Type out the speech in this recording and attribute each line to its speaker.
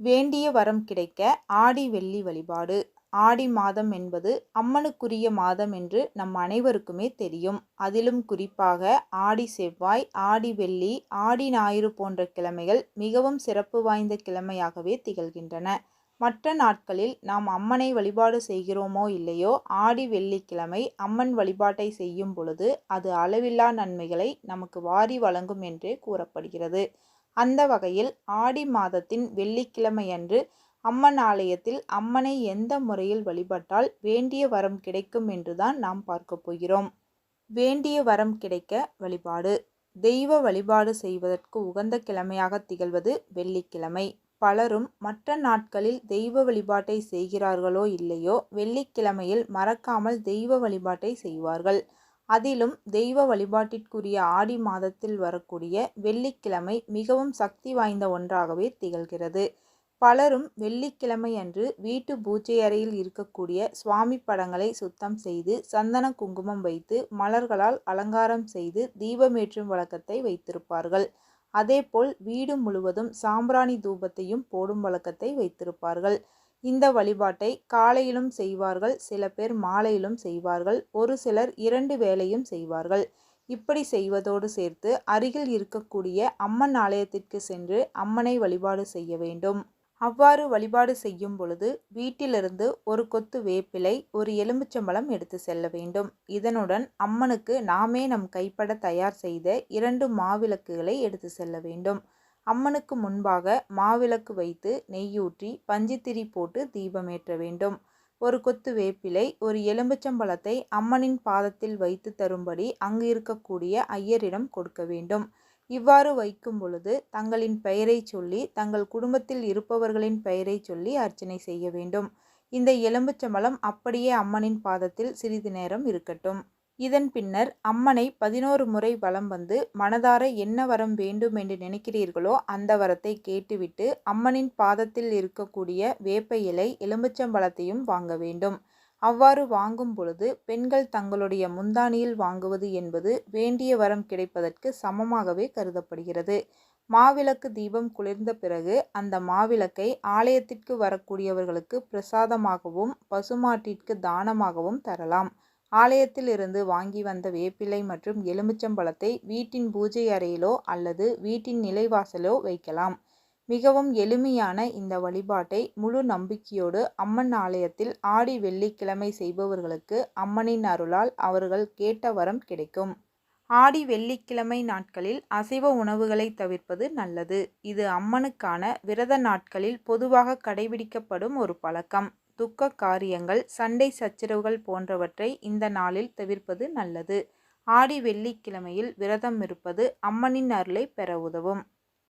Speaker 1: வேண்டிய வரம் கிடைக்க ஆடி வெள்ளி வழிபாடு. ஆடி மாதம் என்பது அம்மனுக்குரிய மாதம் என்று நம் அனைவருக்குமே தெரியும். அதிலும் குறிப்பாக ஆடி செவ்வாய் ஆடி வெள்ளி ஆடி ஞாயிறு போன்ற கிழமைகள் மிகவும் சிறப்பு வாய்ந்த கிழமையாகவே திகழ்கின்றன. மற்ற நாட்களில் நாம் அம்மனை வழிபாடு செய்கிறோமோ இல்லையோ ஆடி வெள்ளிக்கிழமை அம்மன் வழிபாட்டை செய்யும் பொழுது அது அளவில்லா நன்மைகளை நமக்கு வாரி வழங்கும் என்றே கூறப்படுகிறது. அந்த வகையில் ஆடி மாதத்தின் வெள்ளிக்கிழமையன்று அம்மன் ஆலயத்தில் அம்மனை எந்த முறையில் வழிபட்டால் வேண்டிய வரம் கிடைக்கும் என்றுதான் நாம் பார்க்க போகிறோம். வேண்டிய வரம் கிடைக்க வழிபாடு. தெய்வ வழிபாடு செய்வதற்கு உகந்த கிழமையாக திகழ்வது வெள்ளிக்கிழமை. பலரும் மற்ற நாட்களில் தெய்வ வழிபாட்டை செய்கிறார்களோ இல்லையோ வெள்ளிக்கிழமையில் மறக்காமல் தெய்வ வழிபாட்டை செய்வார்கள். அதிலும் தெய்வ வழிபாட்டிற்குரிய ஆடி மாதத்தில் வரக்கூடிய வெள்ளிக்கிழமை மிகவும் சக்தி வாய்ந்த ஒன்றாகவே திகழ்கிறது. பலரும் வெள்ளிக்கிழமை அன்று வீட்டு பூஜை அறையில் இருக்கக்கூடிய சுவாமி படங்களை சுத்தம் செய்து சந்தன குங்குமம் வைத்து மலர்களால் அலங்காரம் செய்து தீபமேற்றும் வழக்கத்தை வைத்திருப்பார்கள். அதேபோல் வீடு முழுவதும் சாம்பிராணி தூபத்தையும் போடும் வழக்கத்தை வைத்திருப்பார்கள். இந்த வழிபாட்டை காலையிலும் செய்வார்கள் சில பேர் மாலையிலும் செய்வார்கள் ஒரு சிலர் இரண்டு வேளையும் செய்வார்கள். இப்படி செய்வதோடு சேர்த்து அருகில் இருக்கக்கூடிய அம்மன் ஆலயத்திற்கு சென்று அம்மனை வழிபாடு செய்ய வேண்டும். அவ்வாறு வழிபாடு செய்யும் பொழுது வீட்டிலிருந்து ஒரு கொத்து வேப்பிலை ஒரு எலுமிச்சம்பழம் எடுத்து செல்ல வேண்டும். இதனுடன் அம்மனுக்கு நாமே நம் கைப்பட தயார் செய்த இரண்டு மாவிளக்குகளை எடுத்து செல்ல வேண்டும். அம்மனுக்கு முன்பாக மாவிளக்கு வைத்து நெய்யூற்றி பஞ்சுத்திரி போட்டு தீபமேற்ற வேண்டும். ஒரு கொத்து வேப்பிலை ஒரு எலும்புச்சம்பழத்தை அம்மனின் பாதத்தில் வைத்து தரும்படி அங்கு இருக்கக்கூடிய ஐயரிடம் கொடுக்க வேண்டும். இவ்வாறு வைக்கும் பொழுது தங்களின் பெயரை சொல்லி தங்கள் குடும்பத்தில் இருப்பவர்களின் பெயரை சொல்லி அர்ச்சனை செய்ய வேண்டும். இந்த எலும்புச்சம்பளம் அப்படியே அம்மனின் பாதத்தில் சிறிது நேரம் இருக்கட்டும். இதன் பின்னர் அம்மனை பதினோரு முறை வலம் வந்து மனதார என்ன வரம் வேண்டும் என்று நினைக்கிறீர்களோ அந்த வரத்தை கேட்டுவிட்டு அம்மனின் பாதத்தில் இருக்கக்கூடிய வேப்ப இலை எலும்புச்சம்பழத்தையும் வாங்க வேண்டும். அவ்வாறு வாங்கும் பொழுது பெண்கள் தங்களுடைய முந்தானியில் வாங்குவது என்பது வேண்டிய வரம் கிடைப்பதற்கு சமமாகவே கருதப்படுகிறது. மாவிளக்கு தீபம் குளிர்ந்த பிறகு அந்த மாவிளக்கை ஆலயத்திற்கு வரக்கூடியவர்களுக்கு பிரசாதமாகவும் பசுமாட்டிற்கு தானமாகவும் தரலாம். ஆலயத்தில் இருந்து வாங்கி வந்த வேப்பிலை மற்றும் எலுமிச்சம்பழத்தை வீட்டின் பூஜை அறையிலோ அல்லது வீட்டின் நிலைவாசலோ வைக்கலாம். மிகவும் எளிமையான இந்த வழிபாட்டை முழு நம்பிக்கையோடு அம்மன் ஆலயத்தில் ஆடி வெள்ளிக்கிழமை செய்பவர்களுக்கு அம்மனின் அருளால் அவர்கள் கேட்ட வரம் கிடைக்கும். ஆடி வெள்ளிக்கிழமை நாட்களில் அசைவ உணவுகளை தவிர்ப்பது நல்லது. இது அம்மனுக்கான விரத நாட்களில் பொதுவாக கடைபிடிக்கப்படும் ஒரு பழக்கம். துக்க காரியங்கள் சண்டை சச்சரவுகள் போன்றவற்றை இந்த நாளில் தவிர்ப்பது நல்லது. ஆடி வெள்ளிக்கிழமையில் விரதம் இருப்பது அம்மனின் அருளை பெற உதவும்.